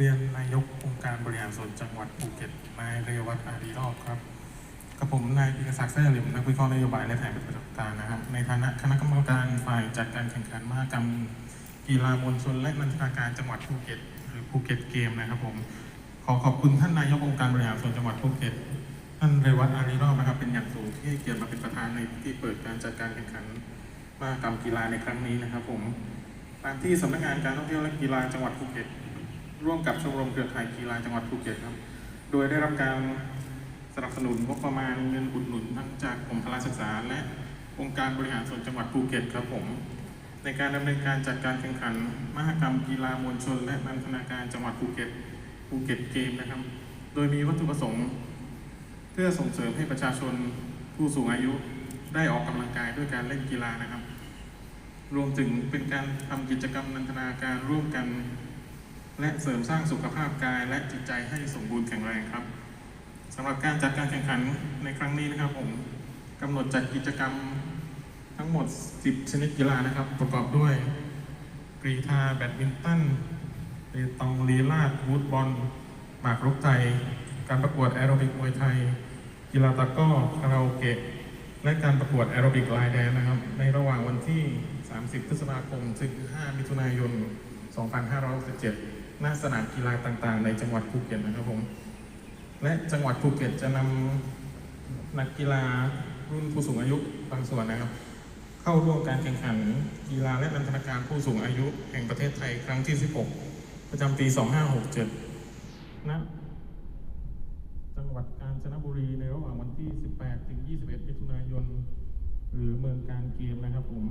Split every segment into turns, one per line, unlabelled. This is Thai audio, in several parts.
เรียนนายกองค์การบริหารส่วนจังหวัดภูเก็ต นายเรวัตอารีรอบครับกับผมนายพิกศักดิ์แซ่หลิมนักวิเคราะห์นโยบายและแผนปฏิบัติการนะครับในฐานะคณะกรรมการฝ่ายจัดการแข่งขันมหกรรม กีฬามวลชนและนันทนาการจังหวัดภูเก็ต หรือภูเก็ตเกมนะครับผมขอขอบคุณท่านนายกองค์การบริหารส่วนจังหวัดภูเก็ตท่านเรวัตอารีรอบนะครับเป็นอย่างสูงที่ให้เกียรติมาเป็นประธานในพิธีเปิดการจัดการแข่งขันมหกรรมกีฬาในครั้งนี้นะครับผมตามที่สำนักงานการท่องเที่ยวและกีฬาจังหวัดภูเก็ต ร่วมกับชมรมเครือข่ายกีฬาจังหวัดภูเก็ตครับ โดยได้รับการสนับสนุนงบประมาณเงินอุดหนุนทั้งจากกรมพละศึกษา และองค์การบริหารส่วนจังหวัดภูเก็ตครับผม ในการดำเนินการจัดการแข่งขัน มหกรรมกีฬามวลชน และนันทนาการจังหวัดภูเก็ตภูเก็ตเกมนะครับ โดยมีวัตถุประสงค์ เพื่อส่งเสริมให้ประชาชนผู้สูงอายุได้ออกกำลังกายด้วยการเล่นกีฬานะครับ รวมถึงเป็นการทำกิจกรรมนันทนาการร่วมกัน และเสริมสร้างสุขภาพกายและจิตใจให้สมบูรณ์แข็งแรงครับสำหรับการจัดการแข่งขันในครั้งนี้นะครับผมกำหนดจัดกิจกรรมทั้งหมด 10 ชนิดกีฬานะครับ ประกอบด้วยกรีธาแบดมินตันเปตองลีลาดวูดบอลหมากรุกไทยการประกวดแอโรบิกมวยไทย กีฬาตะกร้อคาราโอเกะและการประกวดแอโรบิกไลน์แดนนะครับ ในระหว่างวันที่ 30 พฤษภาคม ถึง 5 มิถุนายน 2567 ณสนามกีฬาต่างๆ ในจังหวัดภูเก็ตนะครับผม และจังหวัดภูเก็ตจะนำนักกีฬารุ่นผู้สูงอายุบางส่วนนะครับ เข้าร่วมการแข่งขันกีฬาและนันทนาการผู้สูงอายุแห่งประเทศไทยครั้งที่ 16 ประจำปี 2567ณจังหวัดกาญจนบุรีในระหว่างวันที่ 18 ถึง 21 มิถุนายน หรือเมืองการเกมนะครับผม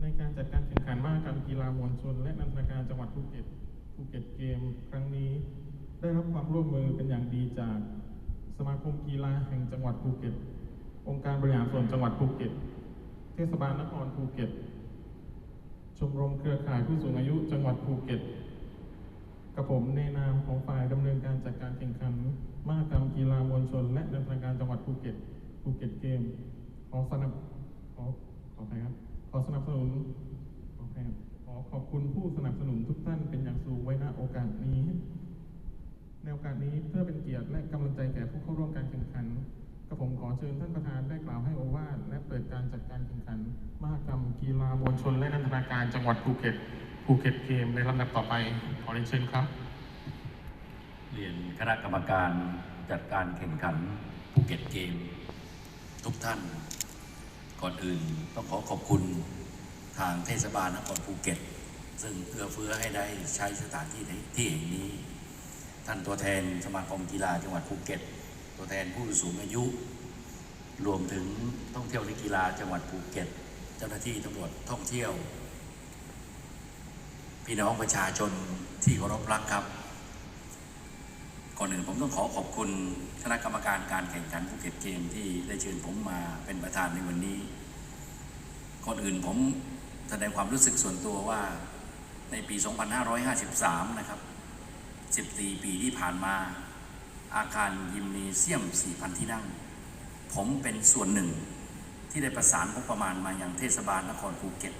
ในการจัดการแข่งขันมหกรรมกีฬามวลชน และนันทนาการจังหวัดภูเก็ตภูเก็ตเกม ครั้งนี้ ได้รับความร่วมมือเป็นอย่างดีจากสมาคมกีฬาแห่งจังหวัดภูเก็ต องค์การบริหารส่วนจังหวัดภูเก็ต เทศบาลนครภูเก็ต ชมรมเครือข่ายผู้สูงอายุจังหวัดภูเก็ตกับผมในนามของฝ่ายดำเนินการจัดการแข่งขันมหกรรมกีฬามวลชน และนันทนาการจังหวัดภูเก็ตภูเก็ตเกมขอสนับขอขออภัยครับ ขอสนับสนุนขออภัยคขอขอบคุณผู้สนับสนุนทุกท่านเป็นอย่างสูงไว้ณโอกาสนี้ ในโอกาสนี้เพื่อเป็นเกียรติและกำลังใจแก่ผู้เข้าร่วมการแข่งขันกับผมขอเชิญท่านประธานได้กล่าวให้โอวาทและเปิดการจัดการแข่งขันมหกรรมกีฬามวลชนและนันทนาการจังหวัดภูเก็ตภูเก็ตเกมในลำดับต่อไปขอเรียนเชิญครับ
เรียนคณะกรรมการจัดการแข่งขันภูเก็ตเกม ทุกท่าน ก่อนอื่นต้องขอขอบคุณทางเทศบาลนครภูเก็ต ซึ่งเอื้อเฟื้อให้ได้ใช้สถานที่ที่แห่งนี้ ท่านตัวแทนสมาคมกีฬาจังหวัดภูเก็ต ตัวแทนผู้สูงอายุ รวมถึงท่องเที่ยวและกีฬาจังหวัดภูเก็ต เจ้าหน้าที่ตำรวจท่องเที่ยว พี่น้องประชาชนที่เคารพรักครับ ก่อนอื่นผมต้องขอขอบคุณคณะกรรมการการแข่งขันภูเก็ตเกมที่ได้เชิญผมมาเป็นประธานในวันนี้ ก่อนอื่นผมแสดงความรู้สึกส่วนตัวว่าในปี 2553 นะครับ 14 ปีที่ผ่านมา อาคารยิมเนเซียม 4,000 ที่นั่ง ผมเป็นส่วนหนึ่งที่ได้ประสานงบประมาณมาอยังเทศบาลนครภูเก็ต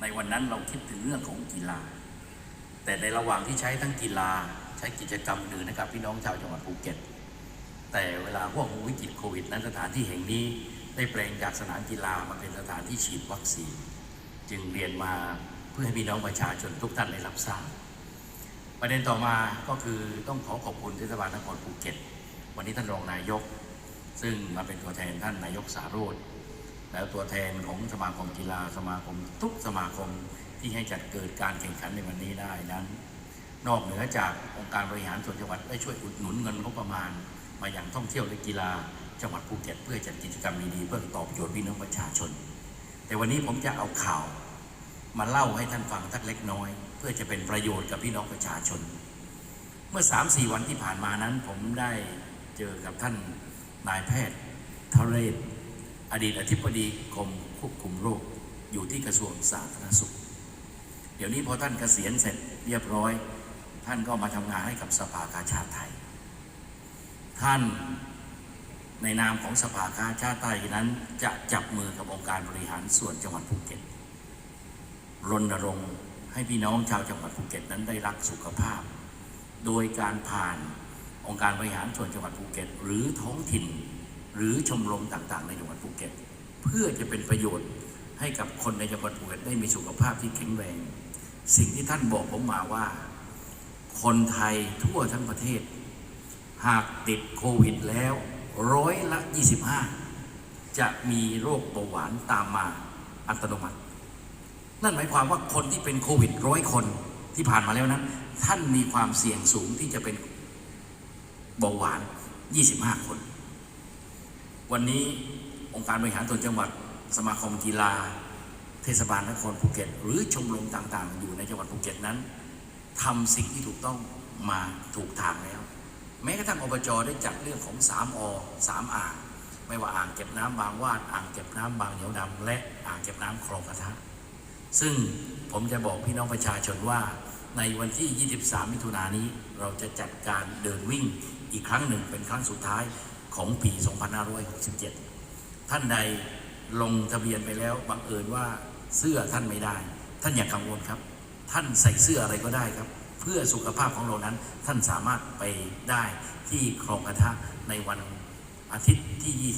ในวันนั้นเราคิดถึงเรื่องของกีฬา แต่ในระหว่างที่ใช้ทั้งกีฬา ช้กิจกรรมอื่นนะครับพี่น้องชาวจังหวัดภูเก็ต แต่เวลาห่วงวิกฤตโควิด นั้นสถานที่แห่งนี้ได้แปลงจากสนามกีฬามาเป็นสถานที่ฉีดวัคซีน จึงเรียนมาเพื่อให้พี่น้องประชาชนทุกท่านได้รับทราบประเด็นต่อมาก็คือต้องขอขอบคุณเทศบาลนครภูเก็ต วันนี้ท่านรองนายก ซึ่งมาเป็นตัวแทนท่านนายกสาโรธแล้วตัวแทนของสมาคมกีฬาสมาคมทุกสมาคมที่ให้จัดเกิดการแข่งขันในวันนี้ได้นั้น นอกเหนือจากองค์การบริหารส่วนจังหวัดได้ช่วยอุดหนุนเงินงบประมาณ มาอย่างท่องเที่ยวและกีฬาจังหวัดภูเก็ตเพื่อจัดกิจกรรมดีๆเพื่อตอบโจทย์พี่น้องประชาชน แต่วันนี้ผมจะเอาข่าวมาเล่าให้ท่านฟังสักเล็กน้อย เพื่อจะเป็นประโยชน์กับพี่น้องประชาชน เมื่อ 3-4 วันที่ผ่านมานั้น ผมได้เจอกับท่านนายแพทย์ทเรศ อดีตอธิบดีกรมควบคุมโรค อยู่ที่กระทรวงสาธารณสุข เดี๋ยวนี้พอท่านเกษียณเสร็จเรียบร้อย ท่านก็มาทำงานให้กับสภากาชาติไทย ท่านในนามของสภากาชาติไทยนั้นจะจับมือกับองค์การบริหารส่วนจังหวัดภูเก็ตรณรงค์ให้พี่น้องชาวจังหวัดภูเก็ตนั้นได้รักสุขภาพ โดยการผ่านองค์การบริหารส่วนจังหวัดภูเก็ต หรือท้องถิ่น หรือชมรมต่างๆ ในจังหวัดภูเก็ต เพื่อจะเป็นประโยชน์ให้กับคนในจังหวัดภูเก็ตได้มีสุขภาพที่แข็งแรง สิ่งที่ท่านบอกผมมาว่า คนไทยทั่วทั้งประเทศ หากติดโควิดแล้วร้อยละ 25 จะมีโรคเบาหวานตามมาอัตโนมัติ นั่นหมายความว่าคนที่เป็นโควิดร้อยคนที่ผ่านมาแล้วนั้นท่านมีความเสี่ยงสูงที่จะเป็นเบาหวาน 25 คน วันนี้องค์การบริหารส่วนจังหวัด สมาคมกีฬา เทศบาลนครภูเก็ต หรือชมรมต่างๆ อยู่ในจังหวัดภูเก็ตนั้น ทำสิ่งที่ถูกต้องมาถูกทางแล้ว แม้กระทั่งอบจได้จัดเรื่องของ3อ3อ่างไม่ว่าอ่างเก็บน้ำบางวาดอ่างเก็บน้ำบางเหนียวดำและอ่างเก็บน้ำคลองกระทะซึ่งผมจะบอกพี่น้องประชาชนว่าในวันที่ 23 มิถุนายนนี้ เราจะจัดการเดินวิ่งอีกครั้งหนึ่งเป็นครั้งสุดท้ายของปี 2567 ท่านใดลงทะเบียนไปแล้วบังเอิญว่าเสื้อท่านไม่ได้ ท่านอย่ากังวลครับ ท่านใส่เสื้ออะไรก็ได้ครับ เพื่อสุขภาพของเรานั้นท่านสามารถไปได้ที่คลองกระทะในวันอาทิตย์ที่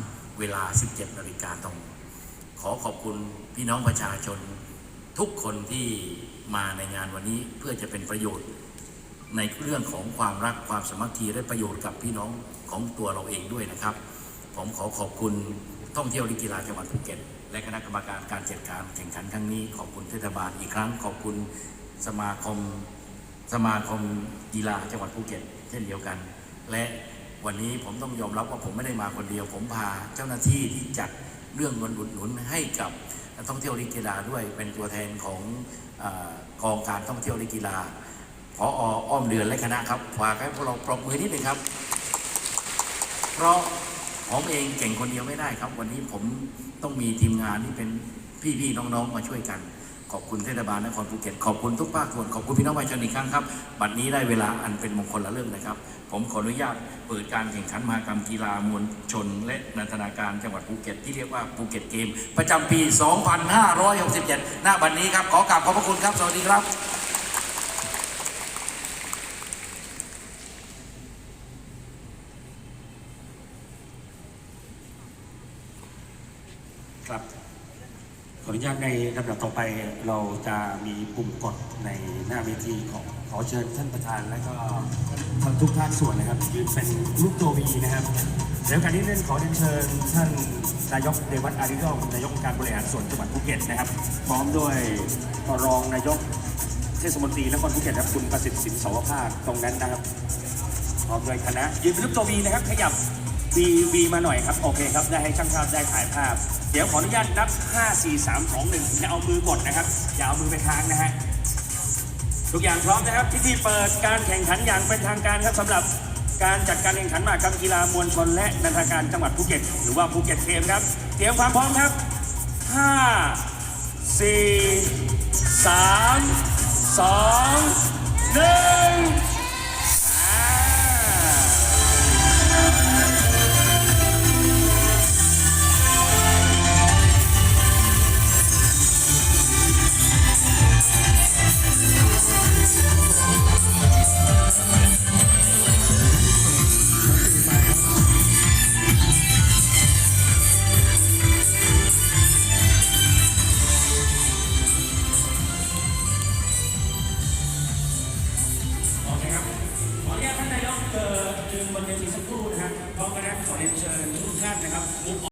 23 เวลา 17นาฬิกาตรง ขอขอบคุณพี่น้องประชาชน ทุกคนที่มาในงานวันนี้เพื่อจะเป็นประโยชน์ในเรื่องของความรักความสมัคคีและประโยชน์กับพี่น้องของตัวเราเองด้วยนะครับ ผมขอขอบคุณท่องเที่ยวและกีฬาจังหวัดภูเก็ต และคณะกรรมการการจัดการแข่งขันครั้งนี้ขอบคุณเทศบาลอีกครั้งขอบคุณสมาคมสมาคมกีฬาจังหวัดภูเก็ต เช่นเดียวกัน และวันนี้ผมต้องยอมรับว่าผมไม่ได้มาคนเดียว ผมพาเจ้าหน้าที่ที่จัดเรื่องเงินอุดหนุนให้กับนักท่องเที่ยวและกีฬาด้วยเป็นตัวแทนของกองการท่องเที่ยวและกีฬาพออ้อมเดือนและคณะครับฝากให้พวกเราปรบมือนิดหนึ่งครับ เพราะ ผมเองเก่งคนเดียวไม่ได้ครับ วันนี้ผมต้องมีทีมงานที่เป็นพี่ๆน้องๆมาช่วยกัน ขอบคุณเทศบาลนครภูเก็ตขอบคุณทุกภาคส่วนขอบคุณพี่น้องประชาชนอีกครั้งครับบัดนี้ได้เวลาอันเป็นมงคลละเรื่องนะครับ ผมขออนุญาตเปิดการแข่งขันมหกรรมกีฬามวลชน และนันทนาการจังหวัดภูเก็ตที่เรียกว่าภูเก็ตเกม ประจำปี 2567หน้าบัดนี้ครับขอกราบขอบพระคุณครับ สวัสดีครับ
ขออนุญาตในลำดับต่อไปเราจะมีปุ่มกดในหน้าเวทีของขอเชิญท่านประธานและก็ทั้งทุกท่านส่วนนะครับยืนเป็นรูปตัววีนะครับเดี๋ยวการนี้เล่นขอเรียนเชิญท่านนายกเดวัตอาริโดมนายกองค์การบริหารส่วนจังหวัดภูเก็ตนะครับ พร้อมด้วยรองนายกเทศมนตรีนครภูเก็ตครับคุณประสิทธิ์สินสวภาคตรงนั้นนะครับพร้อมด้วยคณะยืนเป็นรูปตัววีนะครับ ขยับวีวีมาหน่อยครับโอเคครับได้ให้ช่างภาพได้ถ่ายภาพ ดี๋ยวขออนุญาตนับ 5 4 3 2 1จะเอามือกดนะครับ อย่าเอามือไปค้างนะฮะ ทุกอย่างพร้อมนะครับพิธีเปิดการแข่งขันอย่างเป็นทางการครับสำหรับการจัดการแข่งขันมากรรมกีฬามวลชนและนันทาการจังหวัดภูเก็ต หรือว่าภูเก็ตเกมครับ เตรียมความพร้อมครับ 5 4 3 2 1